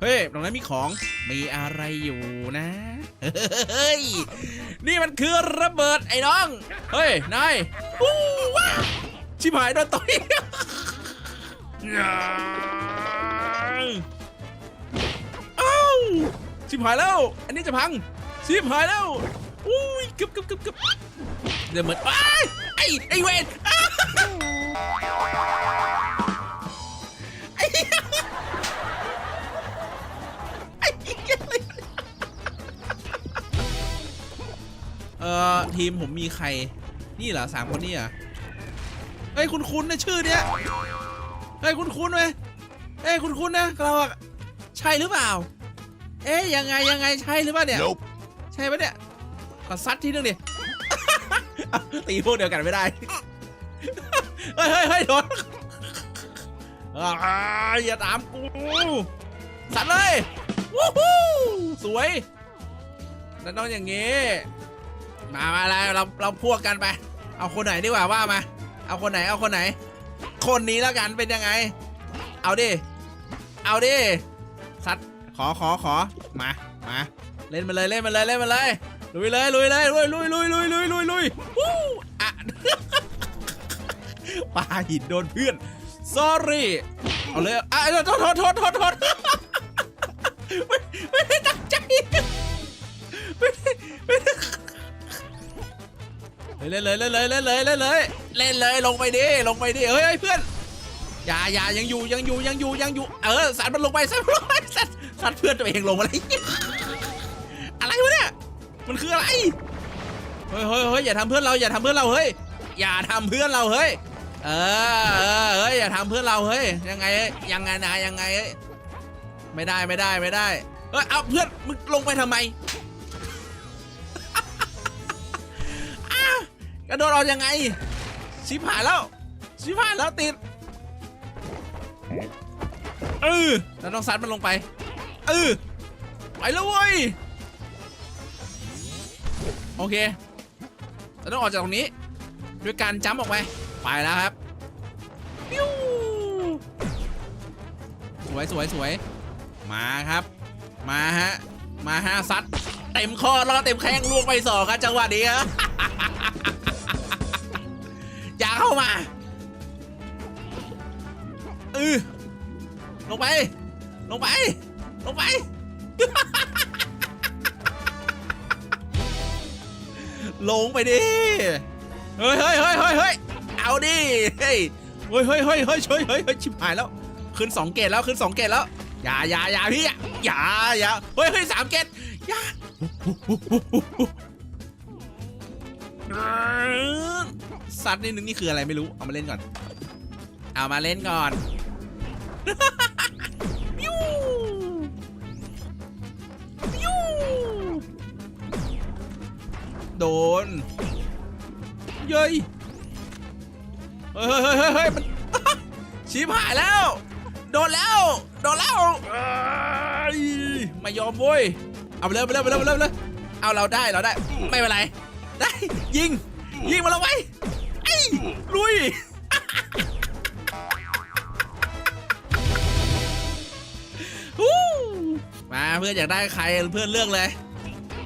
เฮ้ย ตรงนั้นมีของ มีอะไรอยู่นะ เฮ้ย นี่มันคือระเบิดไอ้น้อง เฮ้ย นายว้าชิบหายโดนต่อยเอ้าชิบหายแล้ว อันนี้จะพัง ชิบหายแล้ว อุ้ยกึบกึบกึบกึบเดี๋ยวเหมือนอ้ไอ้ไอ้เวน อ่อทีมผมมีใคร นี่เหรอสามคนนี่เหรอเฮ้ยคุณคุณนะชื่อเนี้ยเฮ้ยคุณคุณไหมเฮ้ยคุณคุณนะเราอะใช่หรือเปล่า เอ๊ยยังไงยังไงใช่หรือเปล่าเนี่ย Nope. ใช่ปะเนี่ยขอซัดทีนึงดิตีพวกเดียวกันไม่ได้เฮ้ยเฮ้ยเฮ้ยโดนอ่าอย่าตามกูสัตว์เลยวู้ฮู้สวยนั่นต้องอย่างงี้ มามาแล้วเราเราพวกกันไป เอาคนไหนดีกว่าว่ามา เอาคนไหนเอาคนไหน คนนี้แล้วกันเป็นยังไง เอาดิ เอาดิสัตขอขอขอมามาเล่นมาเลยเล่นมาเลยเล่นมาเลยลุยเลยลุยเลยลุยลุยลุยลุยลุยลุยลุยวู้อะปาหินโดนเพื่อน sorry เอาเลยอะโทษโทษโทษโทษโทษไม่ เล่นเลยเล่นเลยเล่นเลยเล่นเลยเล่นเลยลงไปดิลงไปดิเฮ้ยเพื่อนอย่าอย่ายังอยู่ยังอยู่ยังอยู่ยังอยู่เออสัตว์มันลงไปสัตว์ลงไปสัตว์สัตว์เพื่อนตัวเองลงมาเลยอะไรวะเนี่ยมันคืออะไรเฮ้ยเฮ้ยเฮ้ยอย่าทำเพื่อนเราอย่าทำเพื่อนเราเฮ้ยอย่าทำเพื่อนเราเฮ้ยเออเออเฮ้ยอย่าทำเพื่อนเราเฮ้ยยังไงยังไงนะยังไงไม่ได้ไม่ได้ไม่ได้เฮ้ยเอาเพื่อนมึงลงไปทำไม กระโดดออกยังไงชิบหายแล้วชิบหายแล้วติดเออแล้วต้องซัดมันลงไปเออไปแล้วเว้ยโอเคเราต้องออกจากตรงนี้ ด้วยการจัมป์ออกไปไปแล้วครับปิ้วสวยสวยสวยมาครับ มาฮะมาฮะซัดเต็มคอแล้วก็เต็มแข้งลวงไปสองครับจังหวะนี้ครับ เข้ามาเออลงไป ลงไป ลงไป ลงไปดิ เฮ้ยเฮ้ยเฮ้ยเฮ้ยเฮ้ยเอาดิ เฮ้ยเฮ้ยเฮ้ยเฮ้ยเฮ้ยเฮ้ยเฮ้ยชิบหายแล้ว ขึ้นสองเกตแล้ว ขึ้นสองเกตแล้ว อย่าอย่าอย่าพี่อย่าอย่าอย่าเฮ้ยเฮ้ยสามเกตอย่า สัตว์นี่นึงนี่คืออะไรไม่รู้ เอามาเล่นก่อน เอามาเล่นก่อนปิ้วปิ้วโดน เย้ยเฮ้ยเฮ้ยเฮ้ยมันชิบหายแล้ว โดนแล้ว โดนแล้วไม่ยอมเว้ย เอาไปเลยไปเลยไปเลยไปเลยเลยเอาเราได้เราได้ ไม่เป็นไร ได้ ยิง ยิงมาแล้วไว้ไอ้ย ลุยฮู้มาเพื่อนอยากได้ใครเพื่อนเลือกเลย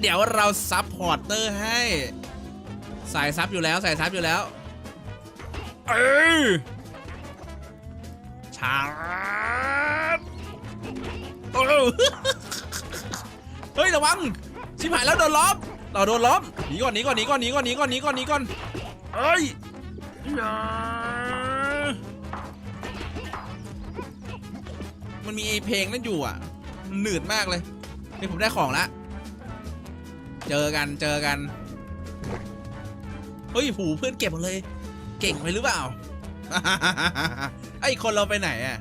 เดี๋ยวเราซับพอร์เตอร์ให้ใส่ซับอยู่แล้วใส่ซับอยู่แล้ว เออชาร์จโอ้โหเฮ้ยระวังชิบหายแล้วโดนล้อมเราโดนล้อมหนีก่อนหนีก่อนหนีก่อนหนีก่อนหนีก่อนหนีก่อนหนีก่อนเอ้ย อย่ามันมีไอเพลงนั่นอยู่อะมันหนืดมากเลยนี่ผมได้ของละ เจอกันเจอกัน เฮ้ยหูเพื่อนเก็บหมดเลย เก่งไปหรือเปล่า ไอ้คนเราไปไหนอะ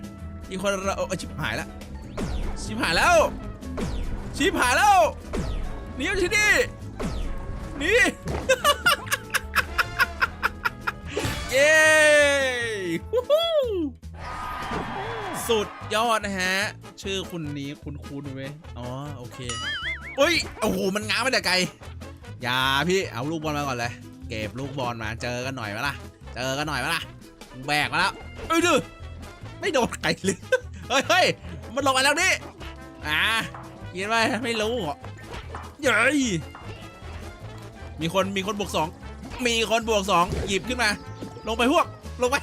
อีกคนเราชิบหายแล้วชิบหายแล้ว ชิบหายแล้วหนีไปที่นี่หนีเย้สุดยอดนะฮะ ชื่อคุณนี้คุณคุณเว้ยอ๋อ โอเคเฮ้ย โอ้โห มันง้างมาแต่ไกล อย่าพี่ เอาลูกบอลมาก่อนเลย เก็บลูกบอลมา เจอกันหน่อยไหมล่ะ เจอกันหน่อยไหมล่ะ แบกมาแล้ว เอ้ยดื้อไม่โดนไก่เลย เฮ้ยเฮ้ยมันลงมาแล้วนี่เออะกินไปไม่รู้เหรอเย้ยมีคน มีคนบวกสอง มีคนบวกสอง หยิบขึ้นมา ลงไปพวก ลงไป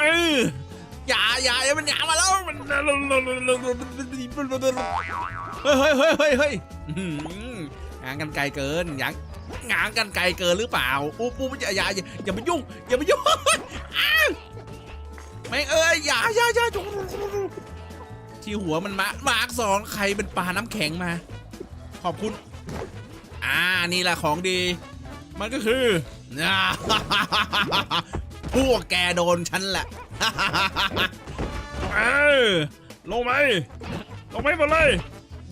เอออย่าอย่าอย่ามันอย่ามาแล้วมันเฮ้ยเฮ้ยเฮ้ยเฮ้ยเฮ้ยงานกันไกลเกินยังงานกันไกลเกินหรือเปล่าอุ๊บอุ๊บอย่าอย่าอย่าอย่ามายุ่งอย่ามายุ่งแม่งเอ้ยอย่าอย่าอย่าจุ๊ที่หัวมันมามาร์กสองใครเป็นปลาน้ำแข็งมา ขอบคุณ อ่านี่แหละของดี มันก็คือ พวกแกโดนฉันแหละเออลงไหมลงไหมหมดเลย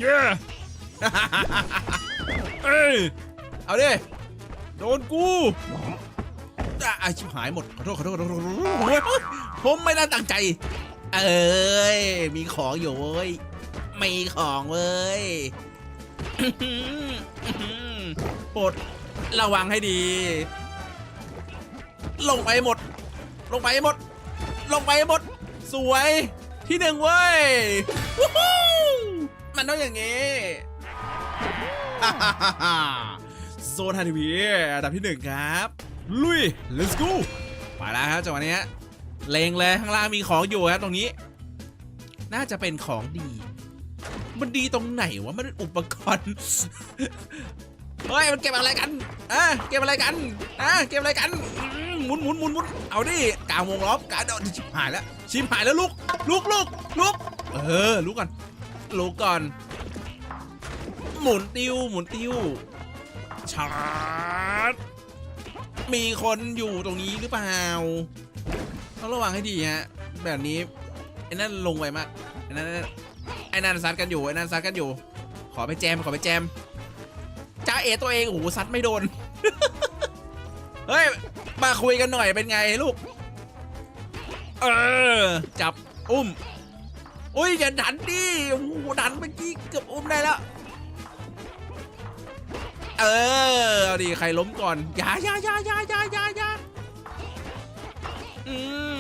เย้เอ้ยเอาดิ โดนกูอะอะชิบหายหมด ขอโทษขอโทษขอโทษผมไม่ได้ตั้งใจ เอ้ย มีของอยู่เว้ย มีของเว้ยหืออื้อหือโปรด ระวังให้ดี ลงไปหมด ลงไปหมด ลงไปหมด สวยที่หนึ่งเว้ยวู้ฮูมันต้องอย่างงี้โซนฮาทีวีอันดับที่หนึ่งครับ ลุย let's go ไปแล้วครับจังหวะนี้เลงเลยข้างล่างมีของอยู่ครับตรงนี้ น่าจะเป็นของดี มันดีตรงไหนวะ มันเป็นอุปกรณ์ เฮ้ยมันเก็บอะไรกันอะเก็บอะไรกันอะเก็บอะไรกันหมุนหมุนหมุนหมุนเอาดิกลางวงล้อมกลางเดยวชิบหายแล้วชิบหายแล้วลุกลุกลุกลุกเออลุกก่อนลุกก่อน หมุนติวหมุนติวชาร์จมีคนอยู่ตรงนี้หรือเปล่าต้องระวังให้ดีฮะแบบนี้ไอ้นั่นลงไวมากไอ้นั่นไอ้นั่นซัดกันอยู่ไอ้นั่นซัดกันอยู่ ขอไปแจมขอไปแจม เอตัวเองโอ้ซัดไม่โดน เฮ้ย มาคุยกันหน่อยเป็นไงลูก เออ จับอุ้ม อุ้ยอย่าดันดิโอ้โหดันเมื่อกี้เกือบอุ้มได้แล้ว เออเอาดิใครล้มก่อนอย่าอย่าอย่าอย่าอย่าอย่าอย่าอื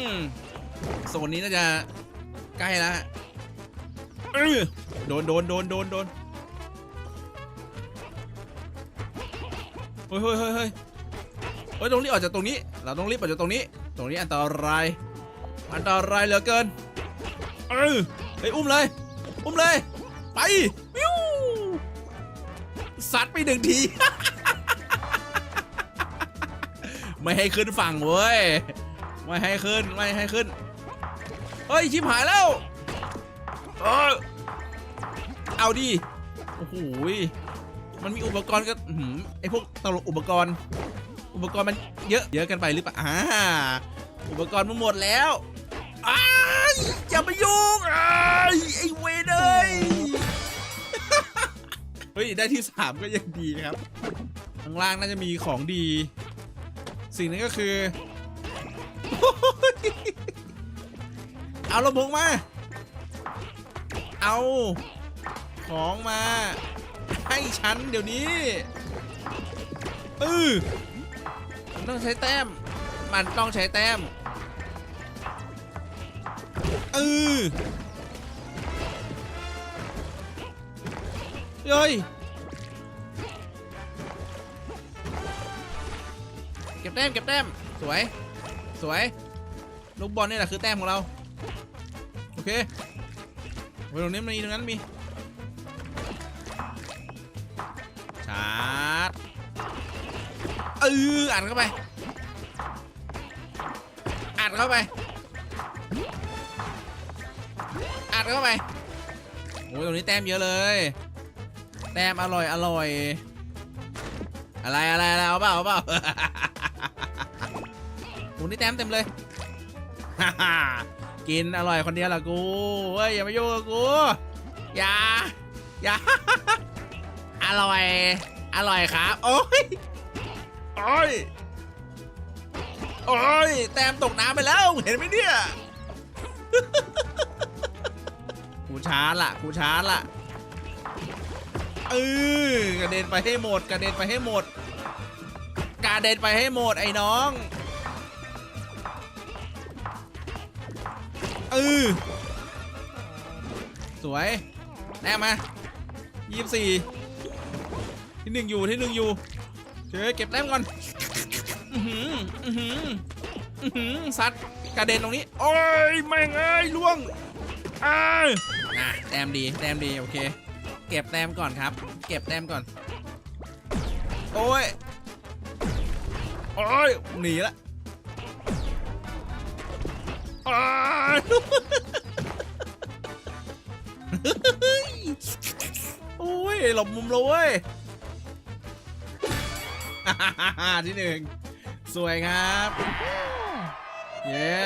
มโซนนี้น่าจะใกล้แล้วโดนโดนโดนโดนโดน เฮ้ยเฮ้ยเฮ้ยเฮ้ยเฮ้ยต้องรีบออกจากตรงนี้ เราต้องรีบออกจากตรงนี้ ตรงนี้อันตราย อันตรายเหลือเกิน เออเฮ้ยอุ้มเลย อุ้มเลย ไปวิวซัดไปหนึ่งที ไม่ให้ขึ้นฝั่งเว้ย ไม่ให้ขึ้น ไม่ให้ขึ้น เฮ้ย ชิบหายแล้ว เออเอาดิ โอ้โห มันมีอุปกรณ์ก็อื้อหือไอพวกตลกอุปกรณ์ อุปกรณ์มันเยอะเยอะกันไปหรือเปล่าอ่าอุปกรณ์มันหมดแล้วอ้ายอย่ามายุ่งอ้ายไอเวนเอ้ย เฮ้ย ได้ที่สามก็ยังดีครับ ข้างล่างน่าจะมีของดี สิ่งนั้นก็คือ เอาลำโพงมา เอา ของมา ให้ฉันเดี๋ยวนี้เออมันต้องใช้แต้ม มันต้องใช้แต้มเออเฮ้ยเก็บแต้มเก็บแต้มสวย สวย ลูกบอลนี่แหละคือแต้มของเรา โอเคไว้ตรงนี้มีตรงนั้นมีาร์จเอออัดเข้าไป อัดเข้าไป อัดเข้าไปโอ้ยตรงนี้แต้มเยอะเลย แต้มอร่อยอร่อย อะไรอะไรอะไรเอาเปล่าเอาเปล่าโอ้นี่แต้มเต็มเลยกินอร่อยคนเดียวละกูเฮ้ยอย่ามายุ่งกับกู อย่า อย่า อร่อย อร่อยครับ โอ้ย โอ้ย โอ้ย แต้มตกน้ำไปแล้ว เห็นไหมเนี่ยกูช้าร์จละกูช้าร์จละเออกระเด็นไปให้หมด กระเด็นไปให้หมด กระเด็นไปให้หมดไอ้น้องเออสวยแต้มมายี่สิบสี่ ที่หนึ่งอยู่ที่หนึ่งอยู่เจอเก็บแต้มก่อนอือหืออือหืออือหือซัดกระเด็นตรงนี้ โอ้ยแม่งเอ้ยล่วงอ้ายอะแต้มดีแต้มดีโอเค เก็บแต้มก่อนครับ เก็บแต้มก่อน โอ้ยโอ้ยหนีละอ้ายโอ้ยหลบมุมเลย ที่หนึ่งสวยครับ เย้